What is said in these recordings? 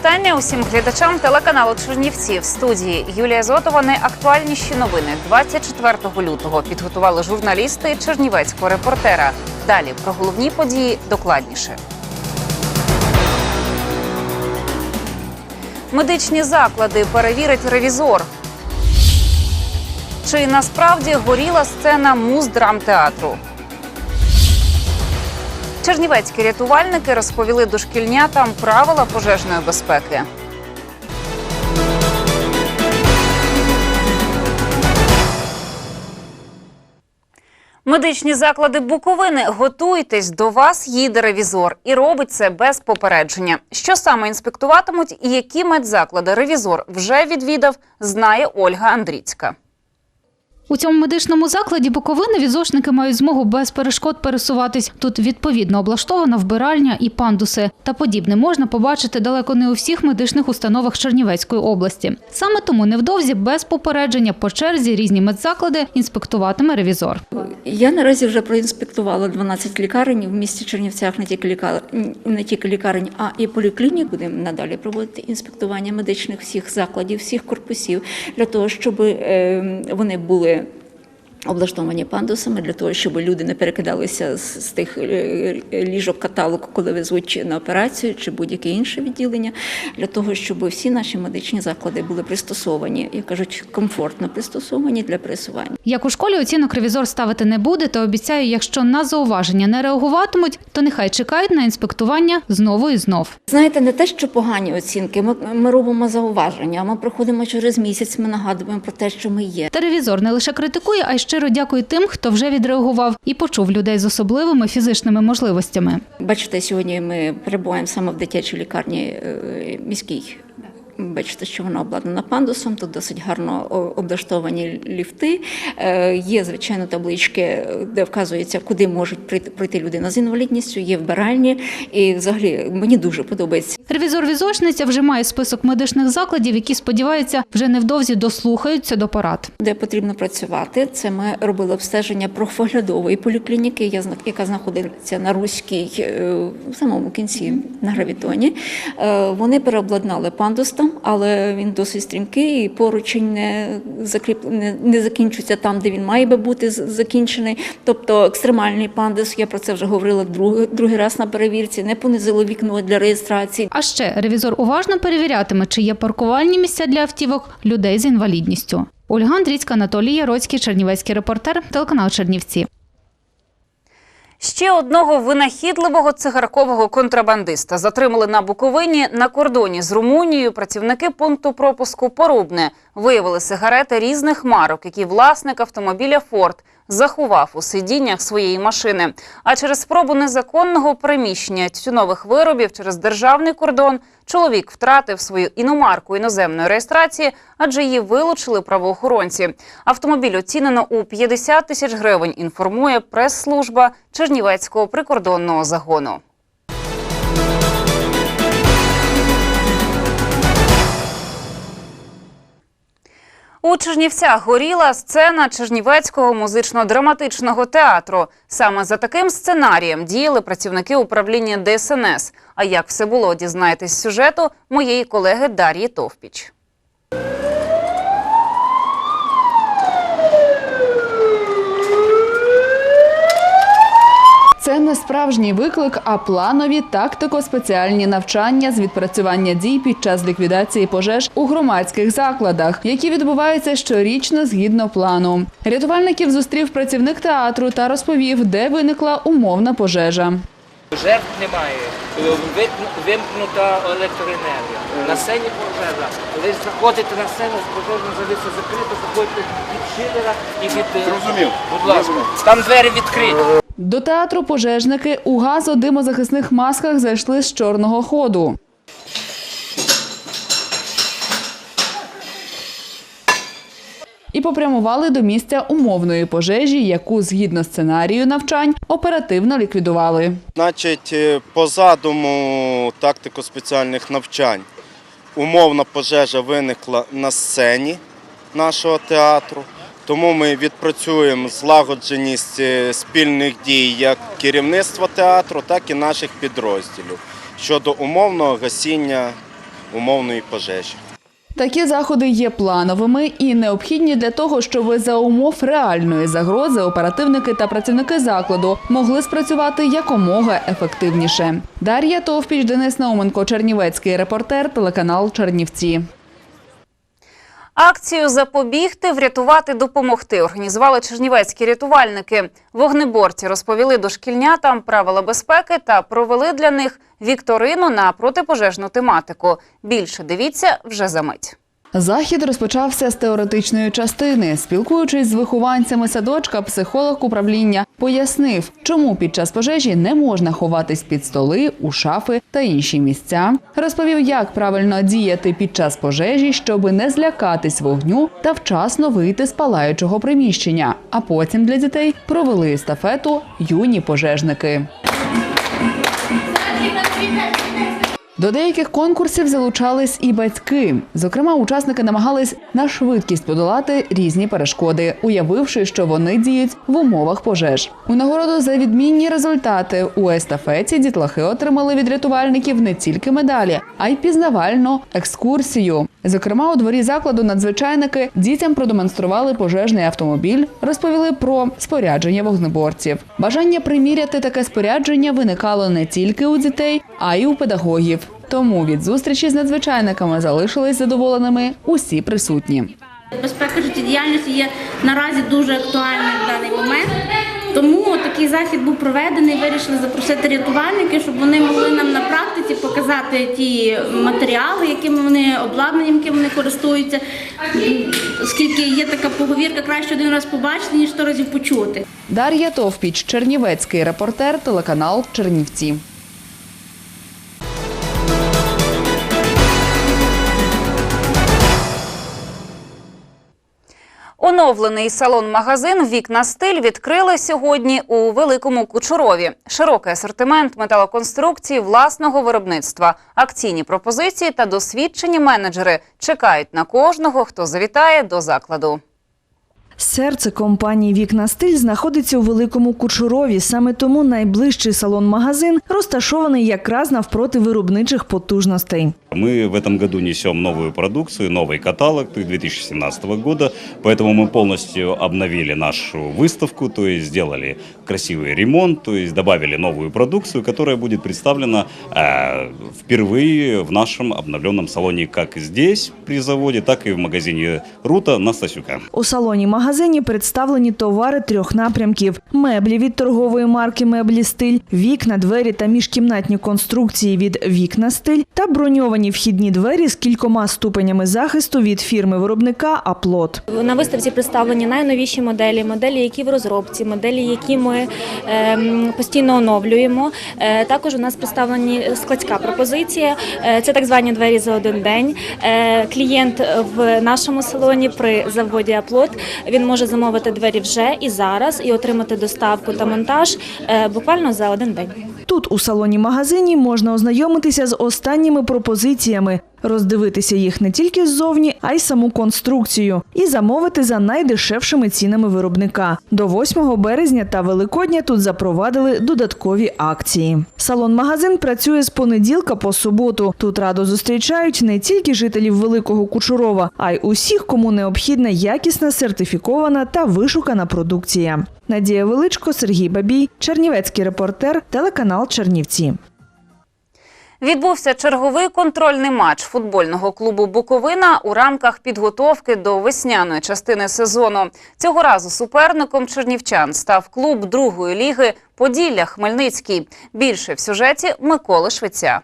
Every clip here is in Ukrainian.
Вітання усім глядачам телеканалу Чернівці в студії Юлія Зотова. Найактуальніші новини 24 лютого підготували журналісти Чернівецького репортера. Далі про головні події докладніше. Медичні заклади перевірить ревізор. Чи насправді горіла сцена муздрамтеатру? Чернівецькі рятувальники розповіли дошкільнятам правила пожежної безпеки. Медичні заклади Буковини готуйтесь до вас їде ревізор і робить це без попередження. Що саме інспектуватимуть і які медзаклади ревізор вже відвідав, знає Ольга Андріцька. У цьому медичному закладі Буковини візочники мають змогу без перешкод пересуватись. Тут відповідно облаштована вбиральня і пандуси. Та подібне можна побачити далеко не у всіх медичних установах Чернівецької області. Саме тому невдовзі без попередження по черзі різні медзаклади інспектуватиме ревізор. Я наразі вже проінспектувала 12 лікарень в місті Чернівцях, не тільки лікар... не тільки лікарень, а і поліклінік. Будемо надалі проводити інспектування медичних всіх закладів, всіх корпусів для того, щоб е, вони були. Облаштовані пандусами для того, щоб люди не перекидалися з, з тих е, ліжок каталог, коли везуть на операцію чи будь-яке інше відділення, для того, щоб всі наші медичні заклади були пристосовані, як кажуть, комфортно пристосовані для пересування. Як у школі оцінок ревізор ставити не буде, та обіцяє, якщо на зауваження не реагуватимуть, то нехай чекають на інспектування знову і знов. Знаєте, не те, що погані оцінки. Ми, ми робимо зауваження. Ми приходимо через місяць. Ми нагадуємо про те, що ми є. Та ревізор не лише критикує, а й щиро дякую тим, хто вже відреагував і почув людей з особливими фізичними можливостями. Бачите, сьогодні ми перебуваємо саме в дитячій лікарні е, міській. Бачите, що вона обладнана пандусом, тут досить гарно облаштовані ліфти. Е, Є, звичайно, таблички, де вказується, куди можуть прийти, прийти людина з інвалідністю, є вбиральні. І взагалі мені дуже подобається Ревізор-візочниця вже має список медичних закладів, які сподіваються вже невдовзі дослухаються до порад. де потрібно працювати. Це ми робили обстеження профоглядової поліклініки, яка знаходиться на Руській, е, в самому кінці на гравітоні. Е, Вони переобладнали пандус але він досить стрімкий, і поручень не закріп... не, не закінчується там, де він має би бути закінчений. Тобто екстремальний пандус, я про це вже говорила другий, другий раз на перевірці, не понизило вікно для реєстрації. А ще ревізор уважно перевірятиме, чи є паркувальні місця для автівок людей з інвалідністю. Ольга Андрійська, Анатолій Яроцький, Чернівецький репортер, телеканал Чернівці. Ще одного винахідливого цигаркового контрабандиста затримали на Буковині на кордоні з Румунією. Працівники пункту пропуску Порубне виявили сигарети різних марок, які власник автомобіля Форд заховав у сидіннях своєї машини. А через спробу незаконного приміщення тютюнових виробів через державний кордон чоловік втратив свою іномарку іноземної реєстрації, адже її вилучили правоохоронці. Автомобіль оцінено у 50 тисяч гривень. Інформує прес-служба Чернівецького прикордонного загону. У Чернівцях горіла сцена Чернівецького музично-драматичного театру. Саме за таким сценарієм діяли працівники управління ДСНС. А як все було, дізнаєтесь сюжету моєї колеги Дар'ї Товпіч. Це не справжній виклик, а планові тактико-спеціальні навчання з відпрацювання дій під час ліквідації пожеж у громадських закладах, які відбуваються щорічно згідно плану. Рятувальників зустрів працівник театру та розповів, де виникла умовна пожежа. Жертв немає. Вимкнута електроенергія. На сцені пожежа. Ви заходите на сцену, пожежна завіса закрита, заходите від шилера і від... е, Зрозумів. Будь ласка. Там двері відкриті. До театру пожежники у газодимозахисних масках зайшли з чорного ходу. І попрямували до місця умовної пожежі, яку згідно сценарію навчань оперативно ліквідували. Значить, е, по задуму тактико спеціальних навчань умовна пожежа виникла на сцені нашого театру. Тому ми відпрацюємо злагодженість е, спільних дій як керівництва театру, так і наших підрозділів щодо умовного гасіння умовної пожежі. Такі заходи є плановими і необхідні для того, щоб за умов реальної загрози оперативники та працівники закладу могли спрацювати якомога ефективніше. Дар'я Товпіч, Денис Науменко, Чернівецький репортер, телеканал Чернівці. Акцію запобігти, врятувати, допомогти організували чернівецькі рятувальники. Вогнеборці розповіли дошкільнятам правила безпеки та провели для них вікторину на протипожежну тематику. Більше дивіться вже за мить. Захід розпочався з теоретичної частини. Спілкуючись з вихованцями садочка, психолог управління пояснив, чому під час пожежі не можна ховатись під столи, у шафи та інші місця. Розповів, як правильно діяти під час пожежі, щоб не злякатись вогню та вчасно вийти з палаючого приміщення. А потім для дітей провели естафету юні пожежники. До деяких конкурсів залучались і батьки. Зокрема, учасники намагались на швидкість подолати різні перешкоди, уявивши, що вони діють в умовах пожеж. У нагороду за відмінні результати у естафеті дітлахи отримали від рятувальників не тільки медалі, а й пізнавальну екскурсію. Зокрема, у дворі закладу надзвичайники дітям продемонстрували пожежний автомобіль, розповіли про спорядження вогнеборців. Бажання приміряти таке спорядження виникало не тільки у дітей, а й у педагогів. Тому від зустрічі з надзвичайниками залишились задоволеними усі присутні. Безпека життєдіяльності є наразі дуже актуальною в даний момент. Тому такий захід був проведений. Вирішили запросити рятувальників, щоб вони могли нам на практиці показати ті матеріали, якими вони обладнанням, яким вони користуються. Оскільки є така поговірка, краще один раз побачити, ніж сто разів почути. Дар'я Товпіч, Чернівецький репортер, телеканал Чернівці. Оновлений салон-магазин Вікна стиль відкрили сьогодні у Великому Кучурові. Широкий асортимент металоконструкцій власного виробництва, акційні пропозиції та досвідчені менеджери чекають на кожного, хто завітає до закладу. Серце компанії Вікна Стиль знаходиться у Великому Кучурові. Саме тому найближчий салон-магазин розташований якраз навпроти виробничих потужностей. Мы в этом году несем новую продукцию, новый каталог 2017 года, поэтому мы полностью обновили нашу выставку, то есть сделали красивый ремонт, то есть добавили новую продукцию, которая будет представлена э, впервые в нашем обновленном салоне как здесь при заводе, так и в магазине Рута на Стасюка. У салоні-магазині представлені товари трьох напрямків: меблі від торгової марки Меблі Стиль, вікна, двері та міжкімнатні конструкції від Вікна Стиль та броньовані вхідні двері з кількома ступенями захисту від фірми-виробника Аплот. На виставці представлені найновіші моделі, моделі, які в розробці, моделі, які ми ем, постійно оновлюємо. Е, також у нас представлені складська пропозиція. Е, це так звані двері за один день. Е, клієнт в нашому салоні при заводі Аплот він може замовити двері вже і зараз і отримати доставку та монтаж буквально за один день. Тут у салоні-магазині можна ознайомитися з останніми пропозиціями, роздивитися їх не тільки ззовні, а й саму конструкцію і замовити за найдешевшими цінами виробника. До 8 березня та Великодня тут запровадили додаткові акції. Салон-магазин працює з понеділка по суботу. Тут радо зустрічають не тільки жителів Великого Кучурова, а й усіх, кому необхідна якісна, сертифікована та вишукана продукція. Надія Величко, Сергій Бабій, Чернівецький репортер, телеканал Чернівці. Відбувся черговий контрольний матч футбольного клубу Буковина у рамках підготовки до весняної частини сезону. Цього разу суперником чернівчан став клуб другої ліги Поділля Хмельницький. Більше в сюжеті Миколи Швеця.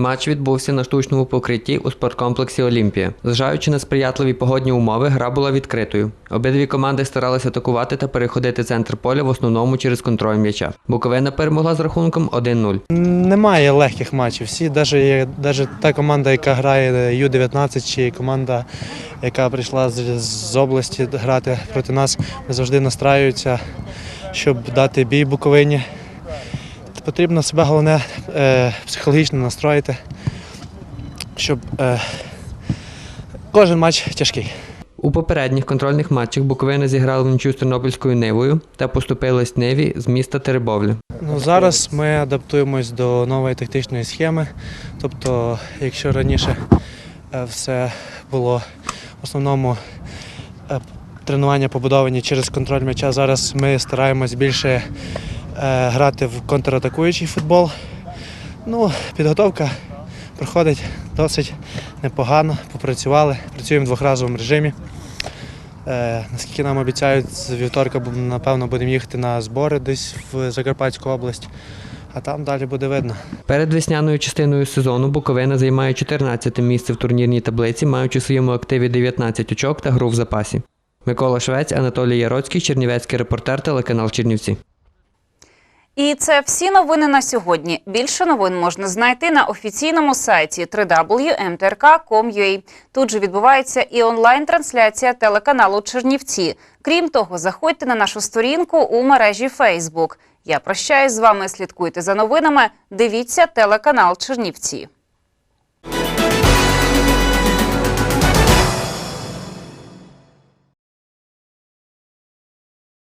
Матч відбувся на штучному покритті у спорткомплексі Олімпія. Зважаючи на сприятливі погодні умови, гра була відкритою. Обидві команди старалися атакувати та переходити центр поля в основному через контроль м'яча. Буковина перемогла з рахунком 1-0. Немає легких матчів. Всі, навіть, та команда, яка грає Ю-19, чи команда, яка прийшла з області грати проти нас, завжди настраюються, щоб дати бій Буковині. Потрібно себе головне е, психологічно настроїти, щоб е, кожен матч тяжкий. У попередніх контрольних матчах Буковина зіграла в нічю з Тернопільською Нивою та поступилась Ниві з міста Теребовля. Ну, зараз ми адаптуємось до нової тактичної схеми. Тобто, якщо раніше е, все було в основному тренування побудовані через контроль м'яча, зараз ми стараємось більше грати в контратакуючий футбол. Ну, підготовка проходить досить непогано, попрацювали, працюємо в двохразовому режимі. Е, наскільки нам обіцяють, з вівторка напевно будемо їхати на збори десь в Закарпатську область, а там далі буде видно. Перед весняною частиною сезону Буковина займає 14 місце в турнірній таблиці, маючи в своєму активі 19 очок та гру в запасі. Микола Швець, Анатолій Яроцький, Чернівецький репортер, телеканал Чернівці. І це всі новини на сьогодні. Більше новин можна знайти на офіційному сайті www.mtrk.com.ua. Тут же відбувається і онлайн-трансляція телеканалу Чернівці. Крім того, заходьте на нашу сторінку у мережі Facebook. Я прощаюсь з вами. Слідкуйте за новинами. Дивіться телеканал Чернівці.